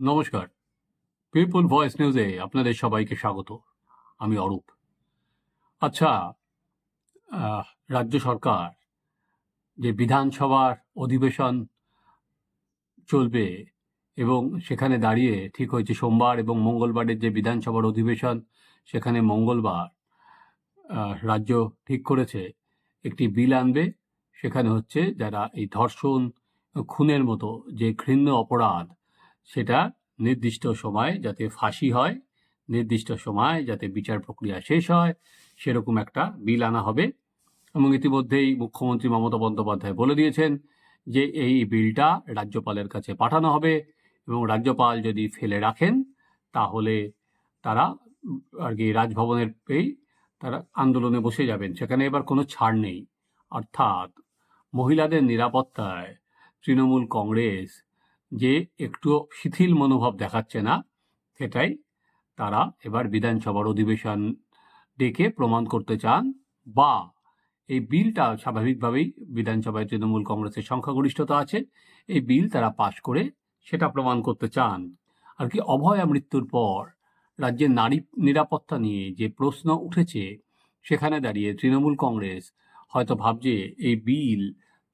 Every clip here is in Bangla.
নমস্কার। পিপল ভয়েস নিউজে আপনাদের সবাইকে স্বাগত। আমি অরূপ। আচ্ছা রাজ্য সরকার যে বিধানসভার অধিবেশন চলবে এবং সেখানে দাঁড়িয়ে ঠিক হয়েছে সোমবার এবং মঙ্গলবারের যে বিধানসভার অধিবেশন, সেখানে মঙ্গলবার রাজ্য ঠিক করেছে, একটি বিল আনবে। সেখানে হচ্ছে যারা এই ধর্ষণ, খুনের মতো যে ঘৃণ্য অপরাধ সেটা নির্দিষ্ট সময় যাতে ফাঁসি হয়, নির্দিষ্ট সময় যাতে বিচার প্রক্রিয়া শেষ হয়, সেরকম একটা বিল আনা হবে। এবং ইতিমধ্যেই মুখ্যমন্ত্রী মমতা বন্দ্যোপাধ্যায় বলে দিয়েছেন যে এই বিলটা রাজ্যপালের কাছে পাঠানো হবে এবং রাজ্যপাল যদি ফেলে রাখেন, তাহলে তারা আর কি রাজভবনের পেয়েই তারা আন্দোলনে বসে যাবেন। সেখানে এবার কোনো ছাড় নেই। অর্থাৎ মহিলাদের নিরাপত্তায় তৃণমূল কংগ্রেস যে একটু শিথিল মনোভাব দেখাচ্ছে না, সেটাই তারা এবার বিধানসভার অধিবেশন ডেকে প্রমাণ করতে চান বা এই বিলটা স্বাভাবিকভাবেই বিধানসভায় তৃণমূল কংগ্রেসের সংখ্যাগরিষ্ঠতা আছে, এই বিল তারা পাশ করে সেটা প্রমাণ করতে চান। আর কি অভয়া মৃত্যুর পর রাজ্যের নারী নিরাপত্তা নিয়ে যে প্রশ্ন উঠেছে, সেখানে দাঁড়িয়ে তৃণমূল কংগ্রেস হয়তো ভাবছে এই বিল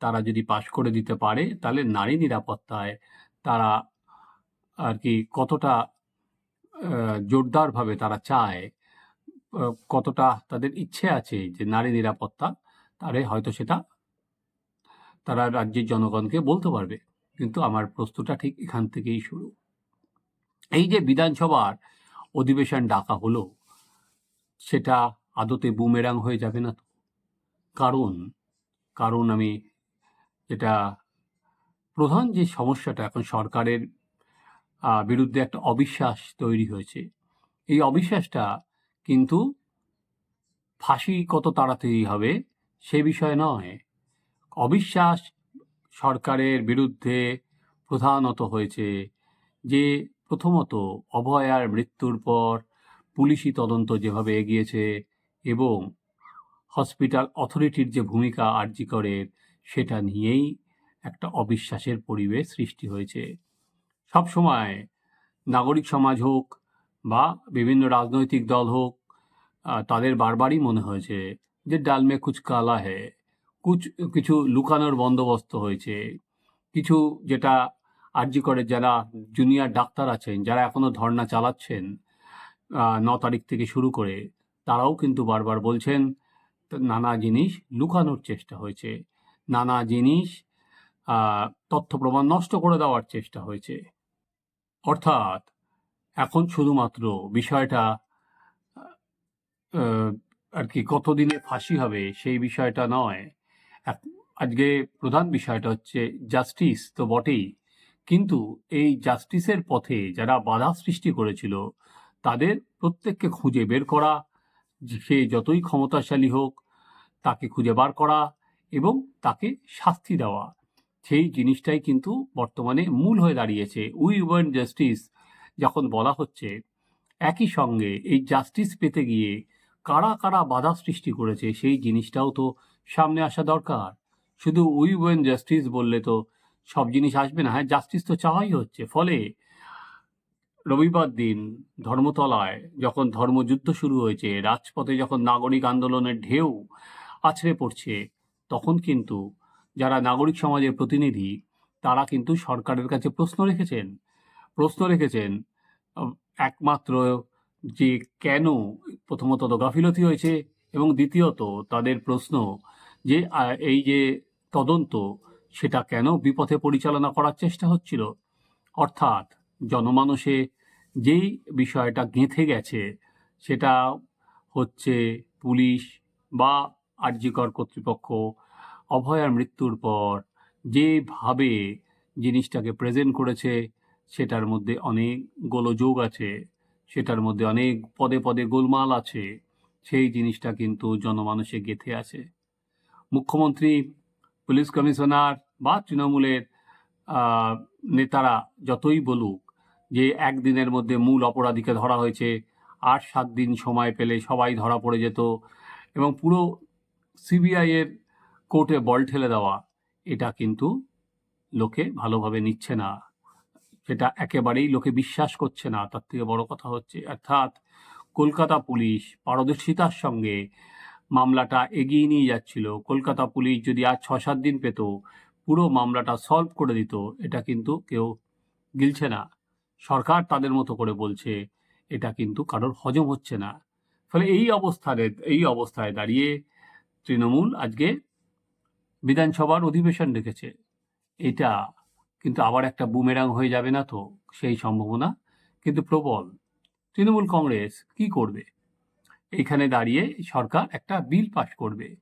তারা যদি পাশ করে দিতে পারে, তাহলে নারী নিরাপত্তায় তারা আর কি কতটা জোরদারভাবে তারা চায় কতটা তাদের ইচ্ছে আছে যে নারী নিরাপত্তা, তারে হয়তো সেটা তারা রাজ্যের জনগণকে বলতে পারবে। কিন্তু আমার প্রশ্নটা ঠিক এখান থেকেই শুরু। এই যে বিধানসভার অধিবেশন ডাকা হলো, সেটা আদতে বুমেরাং হয়ে যাবে না তো? কারণ কারণ আমি যেটা প্রধান যে সমস্যাটা এখন সরকারের বিরুদ্ধে একটা অবিশ্বাস তৈরি হয়েছে, এই অবিশ্বাসটা কিন্তু ফাঁসি কত তাড়াতাড়ি হবে সে বিষয় নয়। অবিশ্বাস সরকারের বিরুদ্ধে প্রধানত হয়েছে যে প্রথমত অভয়ার মৃত্যুর পর পুলিশি তদন্ত যেভাবে এগিয়েছে এবং হসপিটাল অথরিটির যে ভূমিকা আর্জি করে সেটা নিয়েই একটা অবিশ্বাসের পরিবেশ সৃষ্টি হয়েছে। সব সময় নাগরিক সমাজ হোক বা বিভিন্ন রাজনৈতিক দল হোক তাদের বারবারই মনে হয়েছে যে ডালমে কুচ কালা হে কুচ কিছু লুকানোর বন্দোবস্ত হয়েছে। কিছু যেটা আরজি করে যারা জুনিয়র ডাক্তার আছেন, যারা এখনও ধর্না চালাচ্ছেন ন তারিখ থেকে শুরু করে, তারাও কিন্তু বারবার বলছেন, নানা জিনিস লুকানোর চেষ্টা হয়েছে। নানা জিনিস তথ্য প্রমাণ নষ্ট করে দেওয়ার চেষ্টা হয়েছে। অর্থাৎ, এখন শুধুমাত্র বিষয়টা আর কি কতদিনে ফাঁসি হবে সেই বিষয়টা নয়। আজকে প্রধান বিষয়টা হচ্ছে জাস্টিস তো বটেই, কিন্তু এই জাস্টিসের পথে যারা বাধা সৃষ্টি করেছিল, তাদের প্রত্যেককে খুঁজে বের করা, সে যতই ক্ষমতাশালী হোক, তাকে খুঁজে বার করা এবং তাকে শাস্তি দেওয়া। সেই জিনিসটাই কিন্তু বর্তমানে মূল হয়ে দাঁড়িয়েছে। উই ওয়ান্ট জাস্টিস, যখন বলা হচ্ছে, একই সঙ্গে এই জাস্টিস পেতে গিয়ে কারা কারা বাধা সৃষ্টি করেছে, সেই জিনিসটাও তো সামনে আসা দরকার। শুধু উই ওয়েন জাস্টিস বললে তো সব জিনিস আসবে না হ্যাঁ জাস্টিস তো চাওয়াই হচ্ছে। ফলে রবিবার দিন ধর্মতলায় যখন ধর্মযুদ্ধ শুরু হয়েছে, রাজপথে যখন নাগরিক আন্দোলনের ঢেউ আছড়ে পড়ছে, তখন কিন্তু যারা নাগরিক সমাজের প্রতিনিধি, তারা কিন্তু সরকারের কাছে প্রশ্ন রেখেছেন। প্রশ্ন রেখেছেন একমাত্র যে কেন প্রথমত গাফিলতি হয়েছে এবং দ্বিতীয়ত তাদের প্রশ্ন যে এই যে তদন্ত, সেটা কেন বিপথে পরিচালনা করার চেষ্টা হচ্ছিল? অর্থাৎ জনমানসে যেই বিষয়টা গেঁথে গেছে, সেটা হচ্ছে পুলিশ বা আরজিকর কর্তৃপক্ষ অভয়ার মৃত্যুর পর যেভাবে জিনিসটাকে প্রেজেন্ট করেছে, সেটার মধ্যে অনেক গোলযোগ আছে, সেটার মধ্যে অনেক পদে পদে গোলমাল আছে, সেই জিনিসটা কিন্তু জনমানসে গেঁথে আছে মুখ্যমন্ত্রী, পুলিশ কমিশনার বা তৃণমূলের নেতারা যতই বলুক যে একদিনের মধ্যে মূল অপরাধীকে ধরা হয়েছে আট সাত দিন সময় পেলে সবাই ধরা পড়ে যেত এবং পুরো সিবিআই এর কোর্টে বল ঠেলে দেওয়া, এটা কিন্তু লোকে ভালোভাবে নিচ্ছে না। সেটা একেবারেই লোকে বিশ্বাস করছে না। তার থেকে বড় কথা হচ্ছে, অর্থাৎ কলকাতা পুলিশ পারদর্শিতার সঙ্গে মামলাটা এগিয়ে নিয়ে যাচ্ছিল। কলকাতা পুলিশ যদি আর ছ সাত দিন পেত, পুরো মামলাটা সলভ করে দিত, এটা কিন্তু কেউ গিলছে না। সরকার তাদের মতো করে বলছে, এটা কিন্তু কারোর হজম হচ্ছে না। ফলে এই অবস্থায় এই অবস্থায় দাঁড়িয়ে তৃণমূল আজকে বিধানসভার অধিবেশন ডেকেছে। এটা কিন্তু আবার একটা বুমেরাং হয়ে যাবে না তো, সেই সম্ভাবনা। কিন্তু প্রবল। তৃণমূল কংগ্রেস কি করবে? এইখানে দাঁড়িয়ে সরকার একটা বিল পাশ করবে।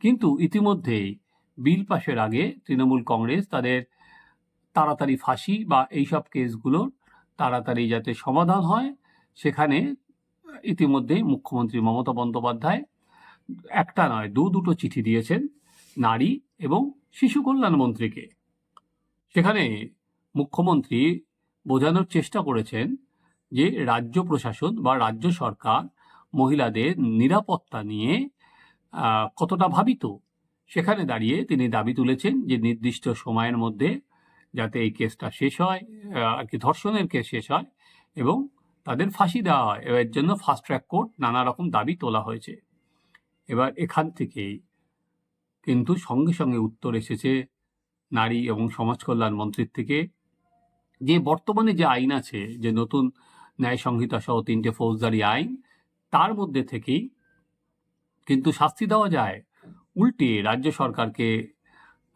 কিন্তু ইতিমধ্যেই বিল পাশের আগে তৃণমূল কংগ্রেস তাদের তাড়াতাড়ি ফাঁসি বা এইসব কেসগুলোর তাড়াতাড়ি যাতে সমাধান হয়, সেখানে ইতিমধ্যেই মুখ্যমন্ত্রী মমতা বন্দ্যোপাধ্যায় একটা নয়, দু দুটো চিঠি দিয়েছেন। নারী এবং শিশু কল্যাণ মন্ত্রীকে। সেখানে মুখ্যমন্ত্রী বোঝানোর চেষ্টা করেছেন যে রাজ্য প্রশাসন বা রাজ্য সরকার মহিলাদের নিরাপত্তা নিয়ে কতটা ভাবিত? সেখানে দাঁড়িয়ে তিনি দাবি তুলেছেন যে নির্দিষ্ট সময়ের মধ্যে যাতে এই কেসটা শেষ হয় আর কি ধর্ষণের কেস শেষ হয় এবং তাদের ফাঁসি দেওয়া হয়। এর জন্য ফাস্ট ট্র্যাক কোর্ট নানা রকম দাবি তোলা হয়েছে। এবার এখান থেকেই কিন্তু সঙ্গে সঙ্গে উত্তর এসেছে নারী এবং সমাজ কল্যাণ মন্ত্রীর থেকে যে বর্তমানে যে আইন আছে, যে নতুন ন্যায় সংহিতা সহ তিনটে ফৌজদারি আইন, তার মধ্যে থেকেই কিন্তু শাস্তি দেওয়া যায়। উল্টে রাজ্য সরকারকে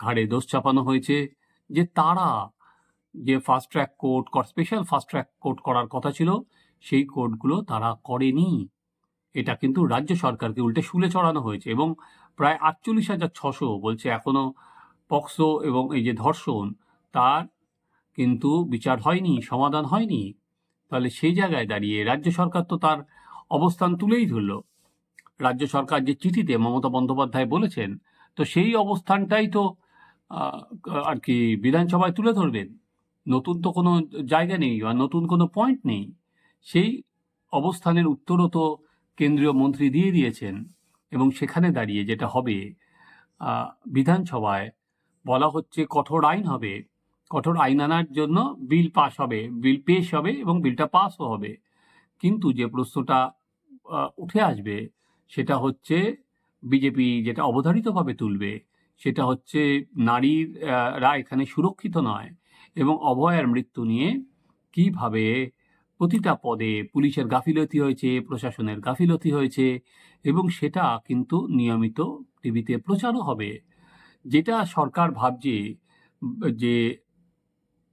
ঘাড়ে দোষ চাপানো হয়েছে যে তারা যে fast track court special fast track court করার কথা ছিল, সেই কোর্টগুলো তারা করেনি। এটা কিন্তু রাজ্য সরকারকে উল্টে শুলে চড়ানো হয়েছে এবং প্রায় আটচল্লিশ হাজার ছশো বলছে এখনও পক্সো এবং এই যে ধর্ষণ, তার কিন্তু বিচার হয়নি, সমাধান হয়নি। তাহলে সেই জায়গায় দাঁড়িয়ে রাজ্য সরকার তো তার অবস্থান তুলেই ধরল। রাজ্য সরকার যে চিঠিতে মমতা বন্দ্যোপাধ্যায় বলেছেন, তো সেই অবস্থানটাই তো আর কি বিধানসভায় তুলে ধরবেন। নতুন তো কোনো জায়গা নেই বা নতুন কোনো পয়েন্ট নেই। সেই অবস্থানের উত্তরও তো কেন্দ্রীয় মন্ত্রী দিয়ে দিয়েছেন। এবং সেখানে দাঁড়িয়ে যেটা হবে বিধানসভায় বলা হচ্ছে কঠোর আইন হবে। কঠোর আইন আনার জন্য বিল পাস হবে, বিল পেশ হবে এবং বিলটা পাসও হবে। কিন্তু যে প্রশ্নটা উঠে আসবে সেটা হচ্ছে বিজেপি যেটা অবধারিতভাবে তুলবে, সেটা হচ্ছে নারীরা এখানে সুরক্ষিত নয় এবং অভয়ার মৃত্যু নিয়ে কীভাবে প্রতিটা পদে পুলিশের গাফিলতি হয়েছে, প্রশাসনের গাফিলতি হয়েছে এবং সেটা কিন্তু নিয়মিত টিভিতে প্রচারও হবে। যেটা সরকার ভাবছে যে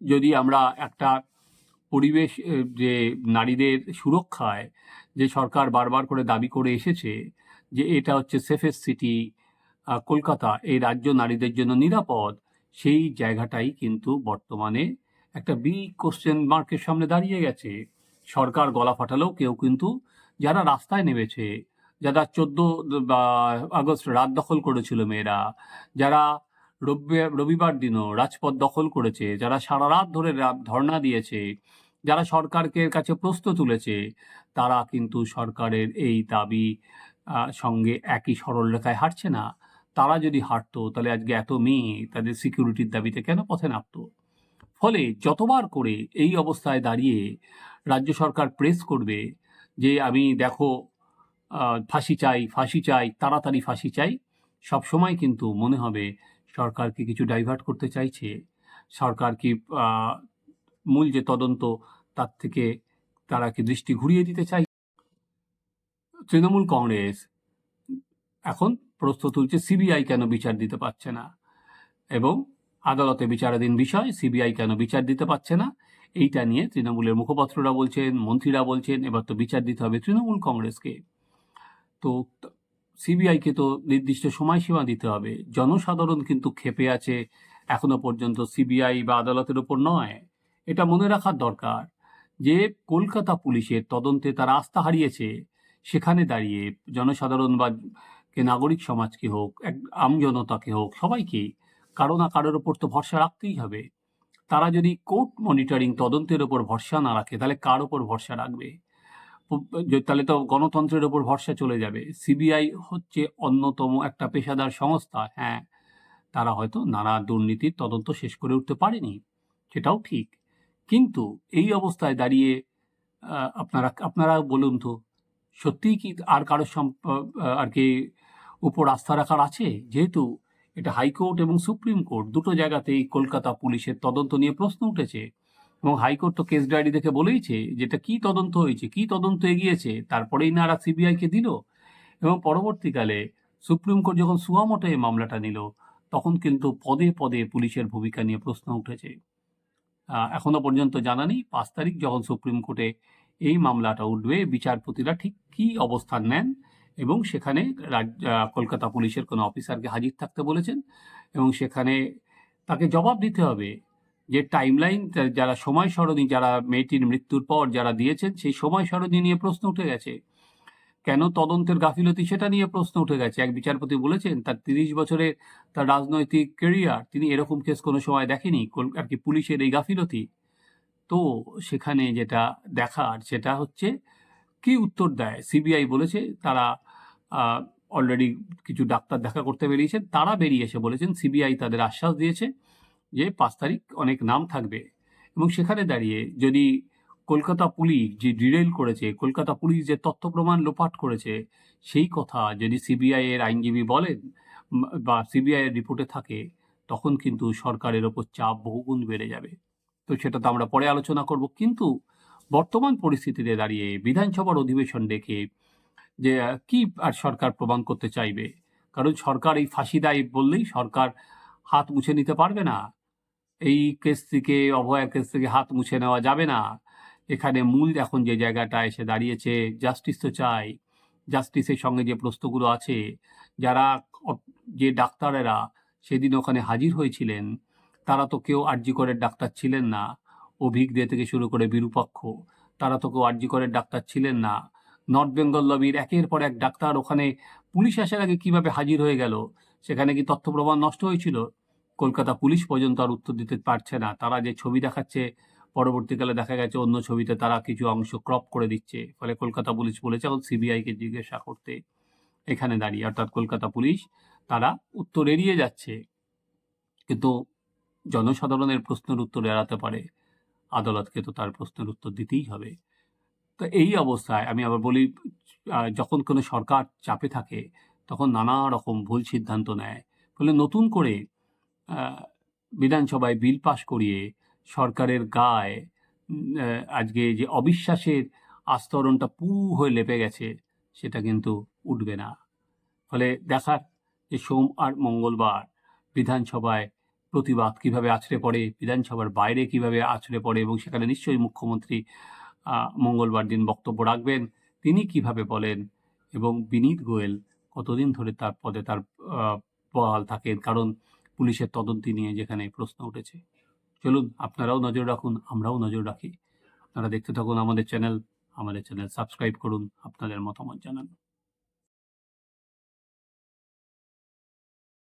যদি আমরা একটা পরিবেশ, যে নারীদের সুরক্ষায় যে সরকার বারবার করে দাবি করে এসেছে যে এটা হচ্ছে সেফেস্ট সিটি কলকাতা, এই রাজ্য নারীদের জন্য নিরাপদ, সেই জায়গাটাই কিন্তু বর্তমানে একটা বিগ কোশ্চেন মার্কের সামনে দাঁড়িয়ে গেছে। সরকার গলা ফাটালেও কেউ কিন্তু যারা রাস্তায় নেমেছে, যারা চোদ্দ আগস্ট রাত দখল করেছিল মেয়েরা, যারা রবি- রবিবার দিনও রাজপথ দখল করেছে, যারা সারা রাত ধরে ধর্ণা দিয়েছে, যারা সরকারকে কাছে প্রশ্ন তুলেছে, তারা কিন্তু সরকারের এই দাবি সঙ্গে একই সরল রেখায় হাঁটছে না। তারা যদি হাঁটতো, তাহলে আজকে এত মেয়ে তাদের সিকিউরিটির দাবিতে কেন পথে নামতো? ফলে যতবার করে এই অবস্থায় দাঁড়িয়ে রাজ্য সরকার প্রেস করবে যে আমি দেখো ফাঁসি চাই ফাঁসি চাই, তাড়াতাড়ি ফাঁসি চাই, সব সময় কিন্তু মনে হবে সরকারকে কিছু ডাইভার্ট করতে চাইছে। সরকার কি মূল যে তদন্ত, তার থেকে তারা কি দৃষ্টি ঘুরিয়ে দিতে চাই? তৃণমূল কংগ্রেস এখন প্রশ্ন তুলছে সিবিআই কেন বিচার দিতে পারছে না? এবং আদালতে বিচারাধীন বিষয়, সিবিআই কেন বিচার দিতে পারছে না? এইটা নিয়ে তৃণমূলের মুখপাত্ররা বলছেন, মন্ত্রীরা বলছেন, এবার তো বিচার দিতে হবে তৃণমূল কংগ্রেসকে। তো সিবিআইকে তো নির্দিষ্ট সময়সীমা দিতে হবে। জনসাধারণ কিন্তু ক্ষেপে আছে, এখনও পর্যন্ত সিবিআই বা আদালতের ওপর নয়। এটা মনে রাখার দরকার যে কলকাতা পুলিশের তদন্তে তারা আস্থা হারিয়েছে। সেখানে দাঁড়িয়ে জনসাধারণ বা নাগরিক সমাজকে হোক, এক আমজনতাকে হোক, সবাইকে কারও না কারোর ওপর তো ভরসা রাখতেই হবে। তারা যদি কোর্ট মনিটরিং তদন্তের ওপর ভরসা না রাখে, তাহলে কার ওপর ভরসা রাখবে? তাহলে তো গণতন্ত্রের ওপর ভরসা চলে যাবে। সিবিআই হচ্ছে অন্যতম একটা পেশাদার সংস্থা। হ্যাঁ তারা হয়তো নানা দুর্নীতির তদন্ত শেষ করে উঠতে পারেনি, সেটাও ঠিক। কিন্তু এই অবস্থায় দাঁড়িয়ে আপনারা আপনারা বলুন তো, সত্যিই কি আর সম্প- আর কি উপর আস্থা রাখার আছে? যেহেতু এটা হাইকোর্ট এবং সুপ্রিম কোর্ট দুটো জায়গাতেই কলকাতা পুলিশের তদন্ত নিয়ে প্রশ্ন উঠেছে। এবং হাইকোর্ট তো কেস ডায়েরি দেখে বলেইছে যেটা কি তদন্ত হয়েছে কি তদন্ত এগিয়েছে তারপরেই না আর সিবিআইকে দিল। এবং পরবর্তীকালে সুপ্রিম কোর্ট যখন সুয়ামোটো এই মামলাটা নিল তখন কিন্তু পদে পদে পুলিশের ভূমিকা নিয়ে প্রশ্ন উঠেছে। আহ, এখনও পর্যন্ত জানা নেই পাঁচ তারিখ যখন সুপ্রিম কোর্টে এই মামলাটা উঠবে বিচারপতিরা ঠিক কি অবস্থান নেন এবং সেখানে কলকাতা পুলিশের কোনো অফিসারকে হাজির থাকতে বলেছেন এবং সেখানে তাকে জবাব দিতে হবে যে টাইমলাইন যারা সময় সরণি, যারা মেয়েটির মৃত্যুর পর যারা দিয়েছেন, সেই সময় সরণি নিয়ে প্রশ্ন উঠে গেছে। কেন তদন্তের গাফিলতি সেটা নিয়ে প্রশ্ন উঠে গেছে? এক বিচারপতি বলেছেন, তার তিরিশ বছরের তার রাজনৈতিক কেরিয়ার তিনি এরকম কেস কোনো সময় দেখেনি আর কি পুলিশের এই গাফিলতি। তো সেখানে যেটা দেখার, সেটা হচ্ছে কি উত্তর দেয়? সিবিআই বলেছে তারা অলরেডি কিছু ডাক্তার দেখা করতে বেরিয়েছেন তারা বেরিয়ে এসে বলেছেন সিবিআই তাদের আশ্বাস দিয়েছে যে পাঁচ তারিখ অনেক নাম থাকবে। এবং সেখানে দাঁড়িয়ে যদি কলকাতা পুলিশ যে ডিরেল করেছে, কলকাতা পুলিশ যে তথ্য প্রমাণ লোপাট করেছে, সেই কথা যদি সিবিআই এর আইনজীবী বলেন বা সিবিআই এর রিপোর্টে থাকে, তখন কিন্তু সরকারের ওপর চাপ বহুগুণ বেড়ে যাবে। তো সেটা তো আমরা পরে আলোচনা করব। কিন্তু বর্তমান পরিস্থিতিতে দাঁড়িয়ে বিধানসভার অধিবেশন ডেকে যে কি আর সরকার প্রমাণ করতে চাইবে? কারণ সরকার এই ফাঁসি দেয় বললেই সরকার হাত মুছে নিতে পারবে না। এই কেস থেকে অভয়ার কেস থেকে হাত মুছে নেওয়া যাবে না। এখানে মূল এখন যে জায়গাটা এসে দাঁড়িয়েছে, জাস্টিস তো চাই। জাস্টিসের সঙ্গে যে প্রশ্নগুলো আছে, যারা যে ডাক্তারেরা সেদিন ওখানে হাজির হয়েছিলেন, তারা তো কেউ আরজিকরের ডাক্তার ছিলেন না। অভিক দে থেকে শুরু করে বিরূপাক্ষ, তারা তো কেউ আরজিকরের ডাক্তার ছিলেন না। নর্থ বেঙ্গল লবির একের পর এক ডাক্তার ওখানে পুলিশ আসার আগে কীভাবে হাজির হয়ে গেল, সেখানে কি তথ্য প্রমাণ নষ্ট হয়েছিল? কলকাতা পুলিশ পর্যন্ত আর উত্তর দিতে পারছে না। তারা যে ছবি দেখাচ্ছে, পরবর্তীকালে দেখা গেছে অন্য ছবিতে তারা কিছু অংশ ক্রপ করে দিচ্ছে। ফলে কলকাতা পুলিশ বলেছে এখন সিবিআইকে জিজ্ঞাসা করতে এখানে দাঁড়িয়ে। অর্থাৎ কলকাতা পুলিশ তারা উত্তর এড়িয়ে যাচ্ছে। কিন্তু জনসাধারণের প্রশ্নের উত্তর এড়াতে পারে। আদালতকে তো তার প্রশ্নের উত্তর দিতেই হবে। তো এই অবস্থায় আমি আবার বলি যখন কোনো সরকার চাপে থাকে, তখন নানা রকম ভুল সিদ্ধান্ত নেয়। ফলে নতুন করে বিধানসভায় বিল পাশ করিয়ে সরকারের গায়ে আজকে যে অবিশ্বাসের আস্তরণটা পু হয়ে লেপে গেছে, সেটা কিন্তু উঠবে না। ফলে দেখার যে সোম আর মঙ্গলবার বিধানসভায় প্রতিবাদ কীভাবে আছড়ে পড়ে, বিধানসভার বাইরে কীভাবে আছড়ে পড়ে এবং সেখানে নিশ্চয়ই মুখ্যমন্ত্রী মঙ্গলবার দিন বক্তব্য রাখবেন। তিনি কীভাবে বলেন এবং বিনীত গোয়েল কতদিন ধরে তার পদে তার বহাল থাকেন? কারণ পুলিশের তদন্তি নিয়ে যেখানে প্রশ্ন উঠেছে। চলুন, আপনারাও নজর রাখুন, আমরাও নজর রাখি। আপনারা দেখতে থাকুন আমাদের চ্যানেল। আমাদের চ্যানেল সাবস্ক্রাইব করুন, আপনাদের মতামত জানান।